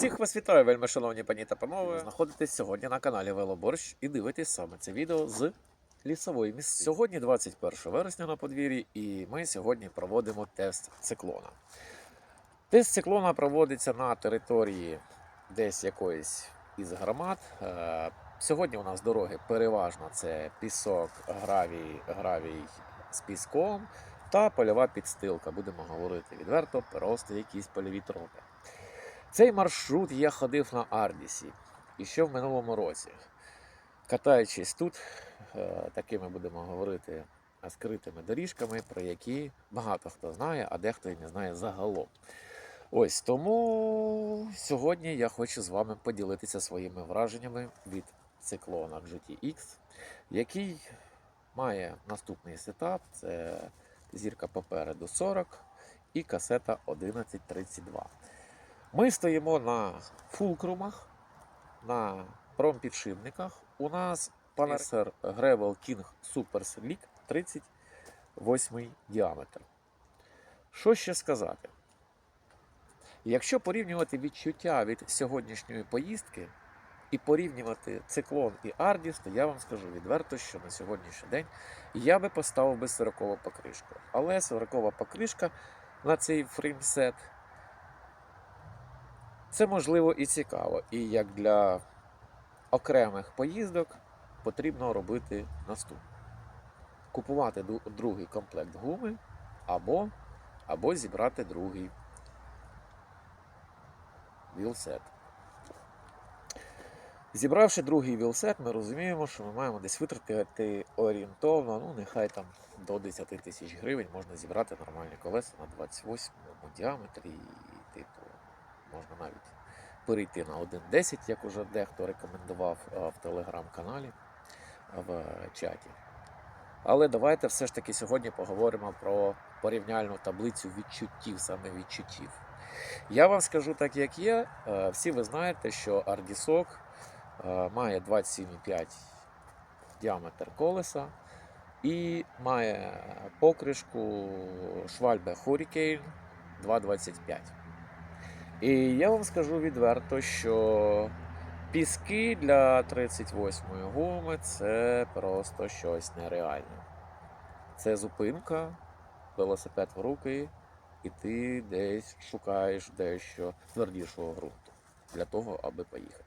Всіх вас вітаю, вельми шановні пані та панове. Знаходитесь сьогодні на каналі Велоборщ і дивитесь саме це відео з лісової місцини. Сьогодні 21 вересня на подвір'ї, і ми сьогодні проводимо тест циклона. Тест циклона проводиться на території десь якоїсь із громад. Е, Сьогодні у нас дороги переважно це пісок, гравій, гравій з піском та польова підстилка. Будемо говорити відверто, просто якісь польові тропи. Цей маршрут я ходив на Ардісі і ще в минулому році. Катаючись тут, е, такими будемо говорити скритими доріжками, про які багато хто знає, а дехто і не знає загалом. Ось тому сьогодні я хочу з вами поділитися своїми враженнями від циклона GTX, який має наступний сетап: це зірка попереду 40 і касета 1132. Ми стоїмо на фулкрумах, на промпідшипниках. У нас Panaser Gravel King Super Slick 38 діаметр. Що ще сказати? Якщо порівнювати відчуття від сьогоднішньої поїздки і порівнювати циклон і Ардіс, то я вам скажу відверто, що на сьогоднішній день я би поставив би 40 покришку. Але 40 покришка на цей фреймсет це можливо і цікаво. І як для окремих поїздок потрібно робити наступне: купувати другий комплект гуми або, або зібрати другий вілсет. Зібравши другий вілсет, ми розуміємо, що ми маємо десь витратити орієнтовно, ну нехай там до 10 тисяч гривень можна зібрати нормальні колеса на 28 діаметрі, і, типу, можна навіть перейти на 1.10, як уже дехто рекомендував е, в телеграм-каналі е, в чаті. Але давайте все ж таки сьогодні поговоримо про порівняльну таблицю відчуттів, саме відчуттів. Я вам скажу так, як є. Е, Всі ви знаєте, що Ардісок має 27,5 діаметр колеса і має покришку Schwalbe Hurricane 2,25. І я вам скажу відверто, що піски для 38-ї гуми це просто щось нереальне. Це зупинка, велосипед в руки, і ти десь шукаєш дещо твердішого ґрунту для того, аби поїхати.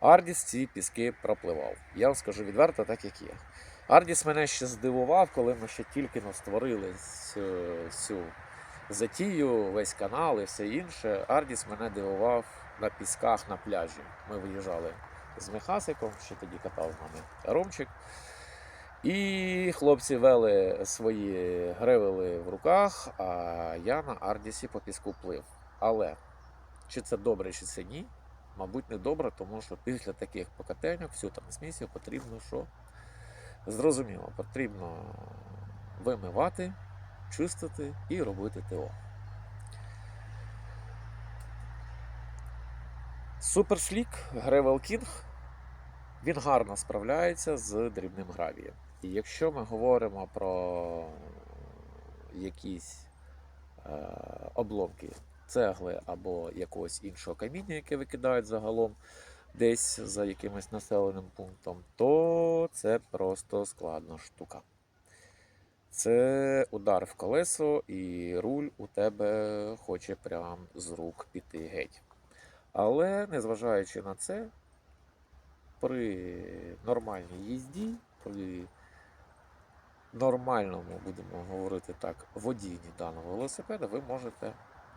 Ардіс ці піски пропливав. Я вам скажу відверто, так як є. Ардіс мене ще здивував, коли ми ще тільки створили цю, цю затію, весь канал і все інше. Ардіс мене дивував на пісках на пляжі. Ми виїжджали з Михасиком, ще тоді катав з нами Ромчик. І хлопці вели свої гревели в руках, а я на Ардісі по піску плив. Але чи це добре, чи це ні? Мабуть, не добре, тому що після таких покатеньок всю трансмісію потрібно що? Зрозуміло, потрібно вимивати, чистити і робити ТО. Суперслік Gravel King він гарно справляється з дрібним гравієм. І якщо ми говоримо про якісь е, обломки цегли або якогось іншого каміння, яке викидають загалом десь за якимось населеним пунктом, то це просто складна штука. Це удар в колесо, і руль у тебе хоче прям з рук піти геть. Але незважаючи на це, при нормальній їзді, при нормальному, будемо говорити так, водінні даного велосипеда, ви можете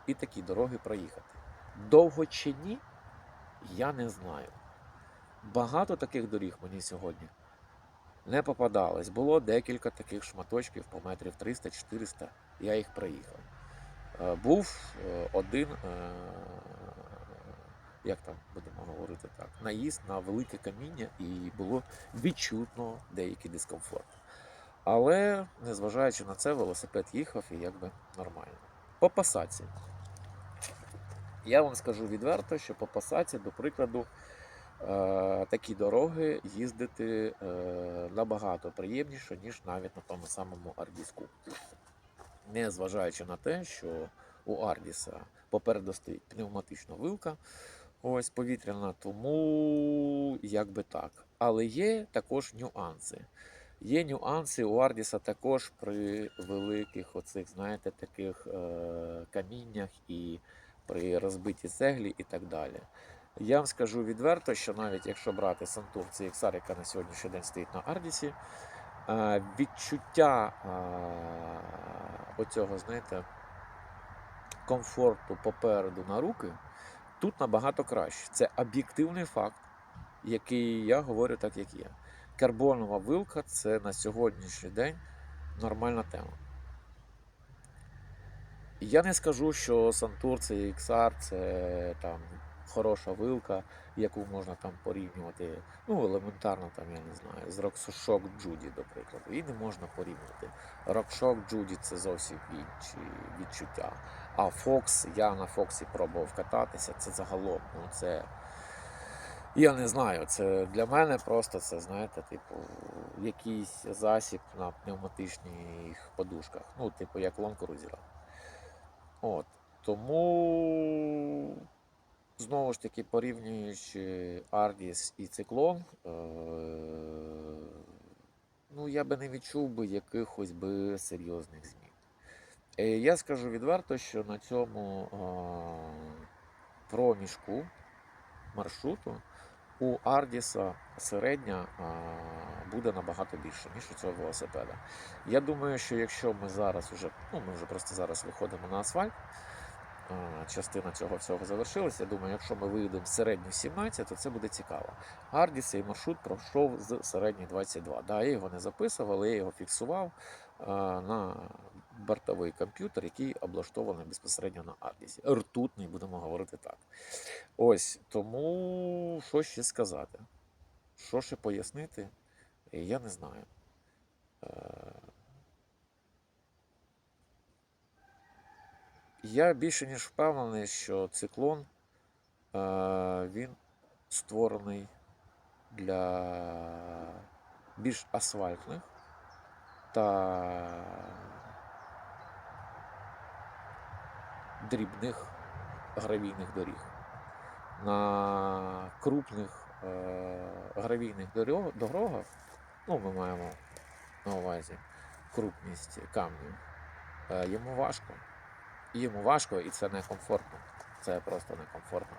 і такі дороги проїхати. Довго чи ні, я не знаю. Багато таких доріг мені сьогодні не попадалось. Було декілька таких шматочків по метрів 300-400, я їх проїхав. Е, Був е, один, е, як там будемо говорити так, наїзд на велике каміння, і було відчутно деякий дискомфорт. Але, незважаючи на це, велосипед їхав і якби нормально. По пасаці. Я вам скажу відверто, що по пасаці, до прикладу, такі дороги їздити е, набагато приємніше, ніж навіть на тому самому Ардіску. Незважаючи на те, що у Ардіса попереду стоїть пневматична вилка, ось повітряна, тому як би так. Але є також нюанси. Є нюанси у Ардіса також при великих оцих, знаєте, таких е, каміннях і при розбитій цеглі і так далі. Я вам скажу відверто, що навіть якщо брати Сантур, це XR, яка на сьогоднішній день стоїть на Ардісі, е, відчуття е, оцього, знаєте, комфорту попереду на руки тут набагато краще. Це об'єктивний факт, який я говорю так, як є. Карбонова вилка це на сьогоднішній день нормальна тема. Я не скажу, що Сантур це XR, це там хороша вилка, яку можна там порівнювати, ну, елементарно, там, я не знаю, з Rockshock Judy, до прикладу. І не можна порівнювати. Rockshock Judy це зовсім інші відчуття. А Fox, я на Фоксі пробував кататися, це загалом, ну це. Я не знаю, це для мене просто це, знаєте, типу, якийсь засіб на пневматичних подушках. Ну, типу, як лонкрузера. От. Тому, знову ж таки, порівнюючи Ардіс і циклон, е- ну, я би не відчув би якихось би серйозних змін. Е, Я скажу відверто, що на цьому е- проміжку маршруту у Ардіса середня буде набагато більше, ніж у цього велосипеда. Я думаю, що якщо ми зараз уже, ну ми вже просто зараз виходимо на асфальт, частина цього всього завершилася. Я думаю, якщо ми вийдемо в середню 17, то це буде цікаво. Ардіс цей маршрут пройшов з середньої 22. Да, я його не записував, але я його фіксував на бортовий комп'ютер, який облаштований безпосередньо на Ардісі. Ртутний, будемо говорити так. Ось тому що ще сказати? Що ще пояснити? Я не знаю. Я більше ніж впевнений, що циклон е, він створений для більш асфальтних та дрібних гравійних доріг на крупних е, гравійних дорогах, ну, ми маємо на увазі крупність камнів, е, йому важко. Йому важко, і це некомфортно. Це просто некомфортно.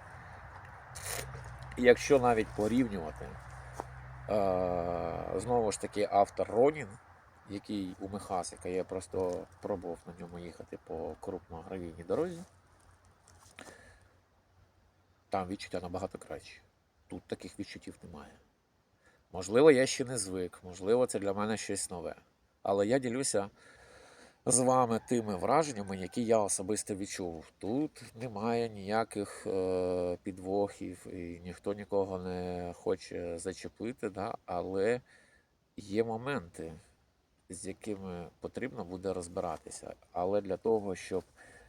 І якщо навіть порівнювати, е, знову ж таки, автор Ронін, який у Мехасика, я просто пробував на ньому їхати по крупногравійній дорозі. Там відчуття набагато краще. Тут таких відчуттів немає. Можливо, я ще не звик, можливо, це для мене щось нове. Але я ділюся з вами тими враженнями, які я особисто відчув. Тут немає ніяких е, підвохів, і ніхто нікого не хоче зачепити, да? але є моменти, з якими потрібно буде розбиратися. Але для того, щоб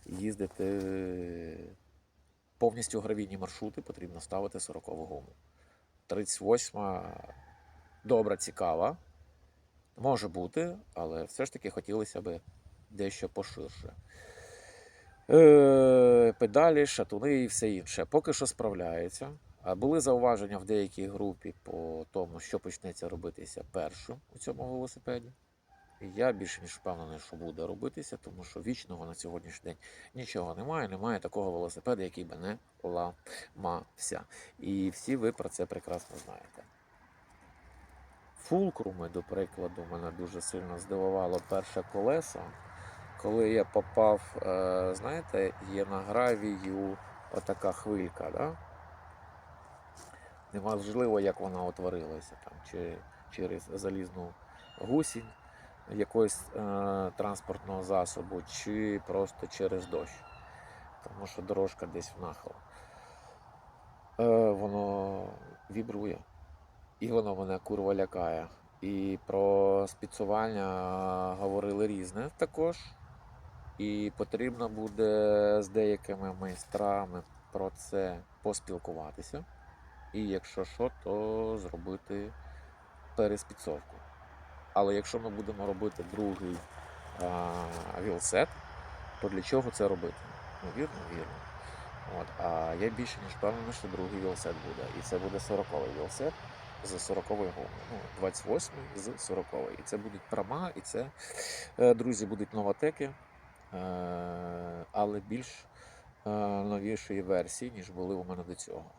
їздити повністю гравійні маршрути, потрібно ставити 40 гуму. 38 добра, цікава. Може бути, але все ж таки хотілося б дещо поширше. Е, педалі, шатуни і все інше. Поки що справляється. Були зауваження в деякій групі по тому, що почнеться робитися першим у цьому велосипеді. Я більше ніж впевнений, що буде робитися, тому що вічного на сьогоднішній день нічого немає. Немає такого велосипеда, який би не ламався. І всі ви про це прекрасно знаєте. Фулкруми, до прикладу, мене дуже сильно здивувало перше колесо. Коли я попав, е, знаєте, є на гравію отака хвилька, да? Неможливо, як вона утворилася там, чи через залізну гусінь якогось е, транспортного засобу, чи просто через дощ. Тому що дорожка десь в. Е, воно вібрує. І воно мене курва лякає. І про спіцування говорили різне також. І потрібно буде з деякими майстрами про це поспілкуватися. І якщо що, то зробити переспіцовку. Але якщо ми будемо робити другий а, вілсет, то для чого це робити? Вірно, вірно. От, а я більше ніж впевнений, що другий велосипед буде. І це буде 40-й велосипед з 40-ї гуми. Ну, 28-й з 40-ї. І це будуть прама, і це, е, друзі, будуть новатеки, е, але більш е, новішої версії, ніж були у мене до цього.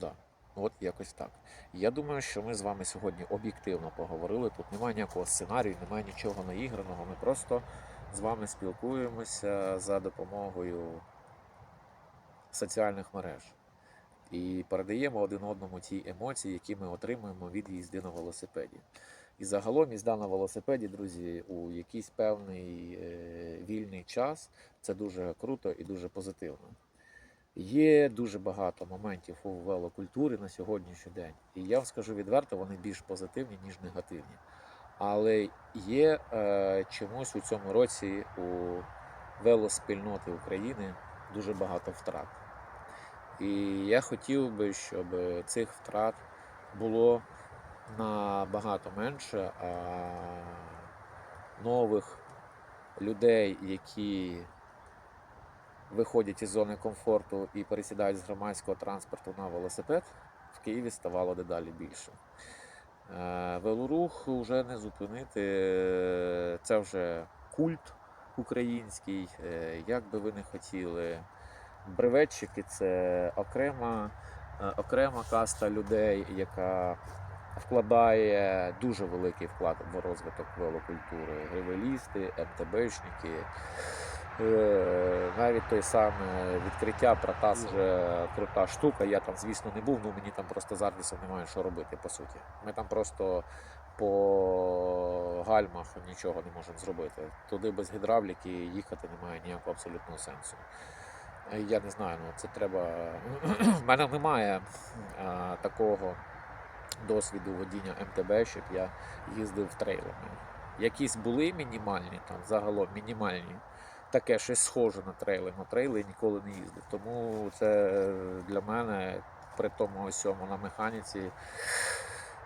Да. От якось так. Я думаю, що ми з вами сьогодні об'єктивно поговорили. Тут немає ніякого сценарію, немає нічого наіграного. Ми просто з вами спілкуємося за допомогою соціальних мереж і передаємо один одному ті емоції, які ми отримуємо від їзди на велосипеді. І загалом їзда на велосипеді, друзі, у якийсь певний е, вільний час це дуже круто і дуже позитивно. Є дуже багато моментів у велокультурі на сьогоднішній день. І я вам скажу відверто, вони більш позитивні, ніж негативні. Але є е, чомусь у цьому році у велоспільноти України дуже багато втрат. І я хотів би, щоб цих втрат було набагато менше, а нових людей, які виходять із зони комфорту і пересідають з громадського транспорту на велосипед, в Києві ставало дедалі більше. Е, Велорух вже не зупинити, це вже культ український, е, як би ви не хотіли. Бреветчики це окрема, е, окрема каста людей, яка вкладає дуже великий вклад в розвиток велокультури. Гривелісти, МТБшники. Е, Навіть той саме відкриття Протас вже крута штука. Я там, звісно, не був, ну мені там просто з немає що робити, по суті. Ми там просто по гальмах нічого не можемо зробити. Туди без гідравліки їхати немає ніякого абсолютного сенсу. Е, Я не знаю, ну це треба. В мене немає а, такого досвіду водіння МТБ, щоб я їздив трейлами. Якісь були мінімальні, там загалом мінімальні. Таке щось схоже на трейли, на трейли ніколи не їздив. Тому це для мене при тому осьому на механіці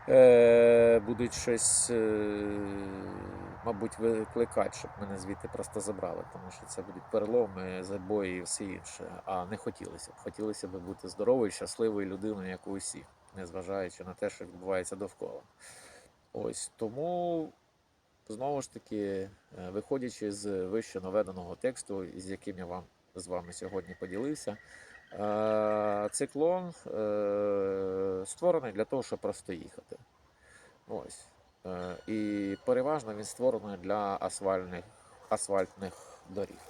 е, будуть щось, е, мабуть, викликати, щоб мене звідти просто забрали, тому що це будуть переломи, забої і все інше. А не хотілося б. Хотілося б бути здоровою, щасливою людиною, як у усіх, незважаючи на те, що відбувається довкола. Ось тому. Знову ж таки, е, виходячи з вище наведеного тексту, з яким я вам з вами сьогодні поділився, е, циклон е, створений для того, щоб просто їхати. Ось. І переважно він створений для асфальтних, асфальтних доріг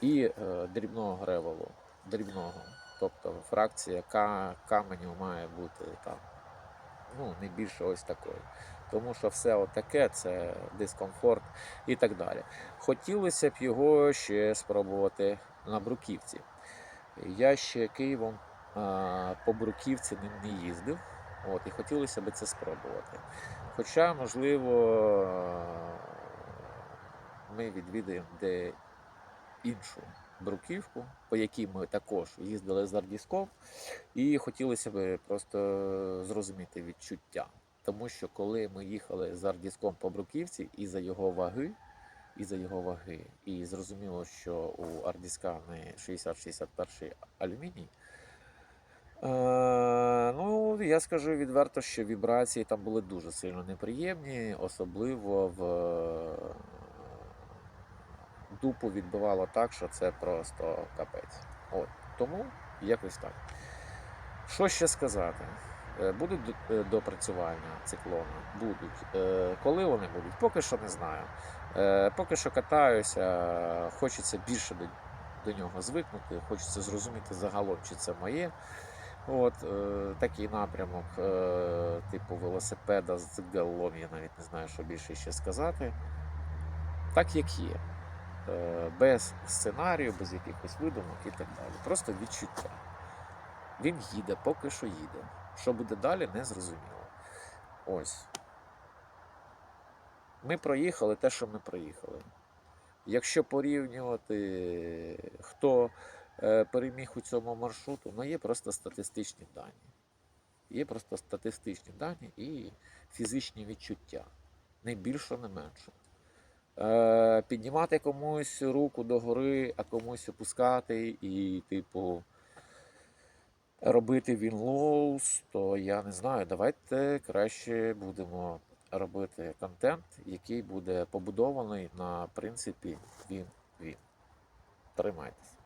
і дрібного гревелу, дрібного. Тобто фракція К каменю має бути там, ну, не більше ось такої тому що все отаке це дискомфорт і так далі. Хотілося б його ще спробувати на Бруківці. Я ще Києвом а, по Бруківці не, не їздив, от, і хотілося б це спробувати. Хоча, можливо, ми відвідаємо де іншу бруківку, по якій ми також їздили з Ардіском, і хотілося б просто зрозуміти відчуття. Тому що коли ми їхали з Ардіском по Бруківці і за його ваги, і за його ваги, і зрозуміло, що у Ардіска не 60-61 алюміній. Е, ну, я скажу відверто, що вібрації там були дуже сильно неприємні, особливо в дупу відбивало так, що це просто капець. От. Тому якось так. Що ще сказати? Е, Будуть е, допрацювання циклона? Будуть. Коли вони будуть? Поки що не знаю. Е, Поки що катаюся, хочеться більше до, до нього звикнути, хочеться зрозуміти загалом, чи це моє. От е, такий напрямок, е, типу велосипеда з галлом, я навіть не знаю, що більше ще сказати. Так як є. Е, Без сценарію, без якихось видумок і так далі. Просто відчуття. Він їде, поки що їде. Що буде далі, не зрозуміло. Ось. Ми проїхали те, що ми проїхали. Якщо порівнювати, хто е, переміг у цьому маршруту, ну є просто статистичні дані. Є просто статистичні дані і фізичні відчуття. Не більше, не менше. Е, піднімати комусь руку догори, а комусь опускати і, типу, робити вінлоус, то я не знаю. Давайте краще будемо робити контент, який буде побудований на принципі він-він. Тримайтесь.